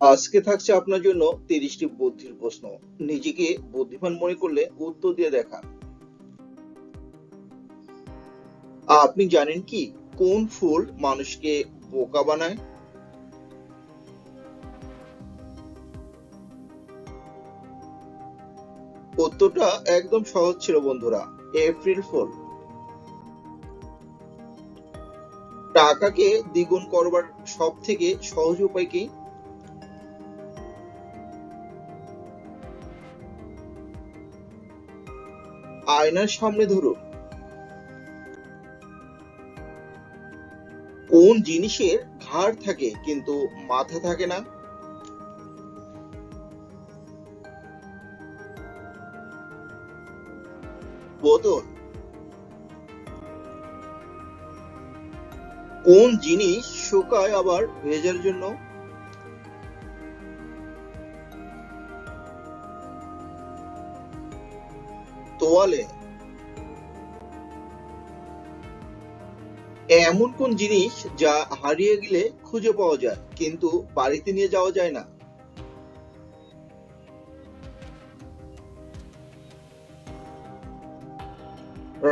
আজকে থাকছে আপনার জন্য তিরিশটি বুদ্ধির প্রশ্ন। নিজেকে বুদ্ধিমান মনে করলে উত্তর দিয়ে দেখা আপনি জানেন কি? কোন ফুল মানুষকে বোকা বানায়? উত্তরটা একদম সহজ ছিল বন্ধুরা, এপ্রিল ফুল। টাকাকে দ্বিগুণ করবার সব থেকে সহজ উপায় কি? আয়নার সামনে ধরুন। কোন জিনিসের ঘাড় থাকে কিন্তু মাথা থাকে না? বোতল। কোন জিনিস শুকায় আবার ভেজার জন্য? তোয়ালে। এমন কোন জিনিস যা হারিয়ে গেলে খুঁজে পাওয়া যায়, কিন্তু বাড়িতে নিয়ে যাওয়া যায় না?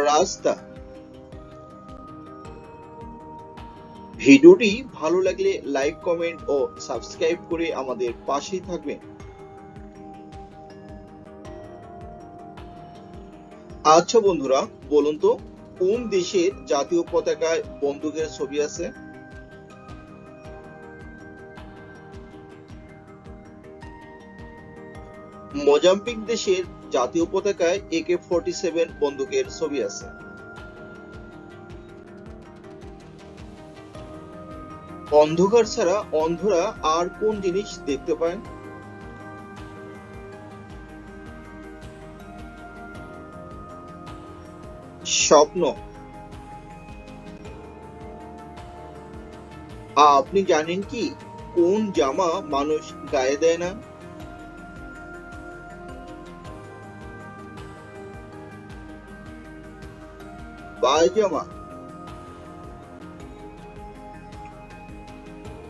রাস্তা। ভিডিওটি ভালো লাগলে লাইক, কমেন্ট ও সাবস্ক্রাইব করে আমাদের পাশেই থাকবেন। আচ্ছা বন্ধুরা, বলুন তো, কোন দেশের জাতীয় পতাকায় বন্দুকের ছবি আছে? মোজাম্বিক দেশের জাতীয় পতাকায় একে ফোর্টি সেভেন বন্দুকের ছবি আছে। অন্ধকার ছাড়া অন্ধরা আর কোন জিনিস দেখতে পায়? স্বপ্ন। আপনি জানেন কি? কোন জামা মানুষ গায়ে দেয় না? পায়জামা।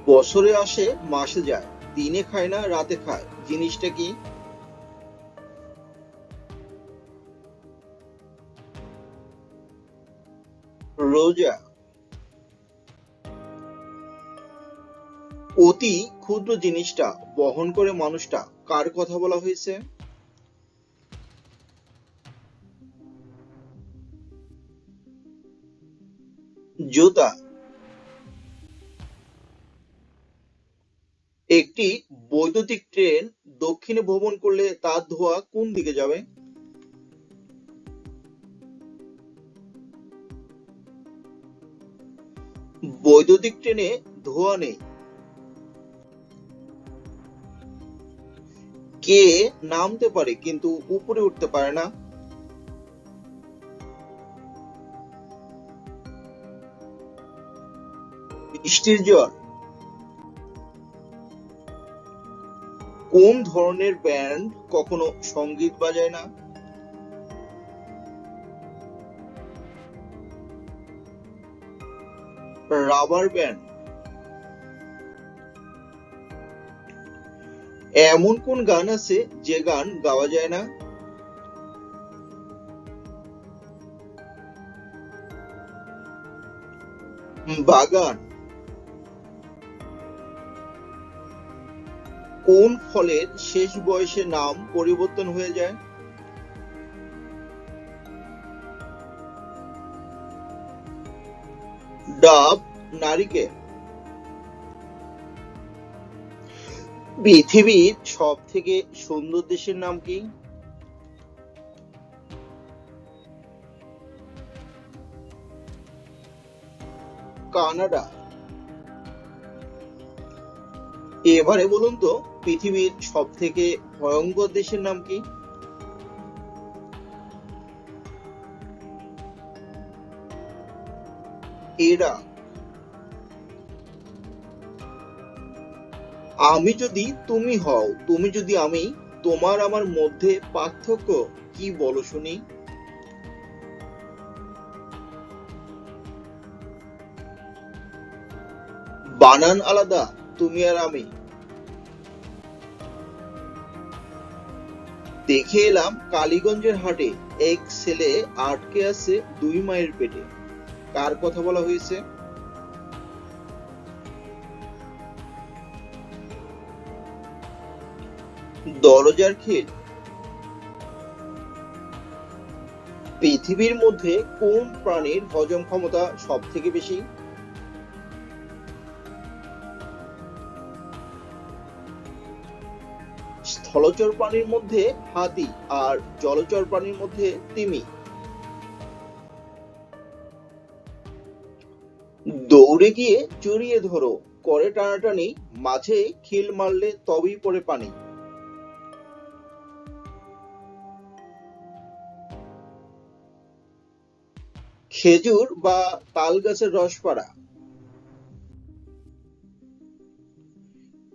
বছরে আসে, মাসে যায়। দিনে খায় না, রাতে খায়। জিনিসটা কি? রোজা। অতি ক্ষুদ্র জিনিসটা, বহন করে মানুষটা, কার কথা বলা হয়েছে? জুতা। একটি বৈদ্যুতিক ট্রেন দক্ষিণে ভ্রমণ করলে তার ধোঁয়া কোন দিকে যাবে? বৈদ্যুতিক ট্রেনে ধোঁয়া নেই। কে নামতে পারে কিন্তু উপরে উঠতে পারে না। বৃষ্টির জল। কোন ধরনের ব্যান্ড কখনো সংগীত বাজায় না? রাবার ব্যান্ড এমন কোন গান আছে যে গান গাওয়া যায় না? বাগান। কোন ফলের শেষ বয়সে নাম পরিবর্তন হয়ে যায়? ডাব নারিকেল পৃথিবীর সব থেকে সুন্দর দেশের নাম কি? কানাডা। এবারে বলুন তো, পৃথিবীর সব থেকে ভয়ঙ্কর দেশের নাম কি? এরা। আমি যদি তুমি হও, তুমি যদি আমি, তোমার আমার মধ্যে পার্থক্য কি বলো শুনি? বানান আলাদা, তুমি আর আমি। দেখে এলাম কালীগঞ্জের হাটে এক ছেলে আটকে আছে দুই মায়ের পেটে। কার কথা বলা হয়েছে? দরজার খিল। পৃথিবীর মধ্যে কোন প্রাণীর হজম ক্ষমতা সব থেকে বেশি? স্থলচর প্রাণীর মধ্যে হাতি আর জলচর প্রাণীর মধ্যে তিমি। দৌড়ে গিয়ে জড়িয়ে ধরো। করে টানাটানি, মাঝে খিল মারলে তবেই পড়ে পানি। খেজুর বা তাল গাছের রস পাড়া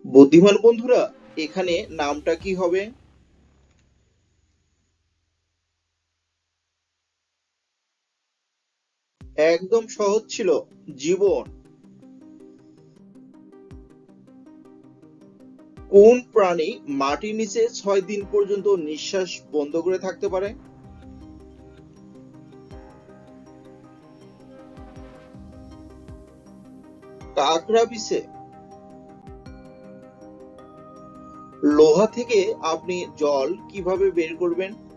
বুদ্ধিমান বন্ধুরা, এখানে নামটা কি হবে? একদম সহজ ছিল, জীবন। কোন প্রাণী মাটির নিচে ছয় দিন পর্যন্ত নিঃশ্বাস বন্ধ করে থাকতে পারে? কাকড়া বিছে লোহা থেকে আপনি জল কীভাবে বের করবেন?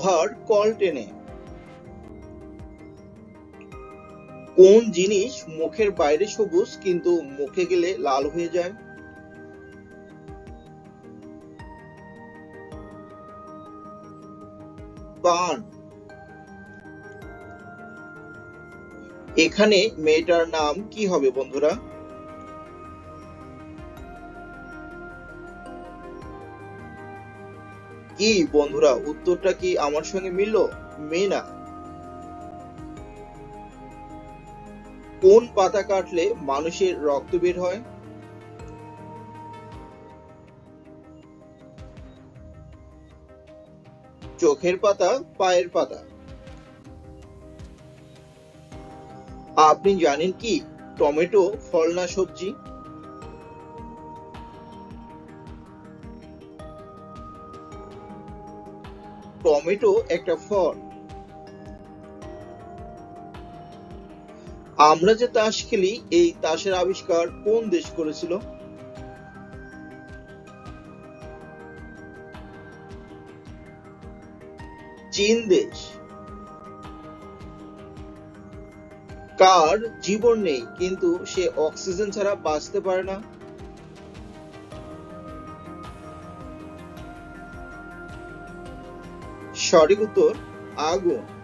লোহার কল টেনে। কোন জিনিস মুখের বাইরে সবুজ, কিন্তু মুখে গেলে লাল হয়ে যায়? পান। এখানে মেয়েটার নাম কি হবে বন্ধুরা? কি বন্ধুরা, উত্তরটা কি আমার সঙ্গে মিলল? মেনা। কোন পাতা কাটলে মানুষের রক্ত বের হয়? চোখের পাতা, পায়ের পাতা। আপনি জানেন কি, টমেটো ফল না সবজি? টমেটো একটা ফল। আমরা যে তাস খেলি, এই তাসের আবিষ্কার কোন দেশ করেছিল? চীন দেশ। কার? জীবন নেই, কিন্তু সে অক্সিজেন ছাড়া বাঁচতে পারে না। সঠিক উত্তর আগুন।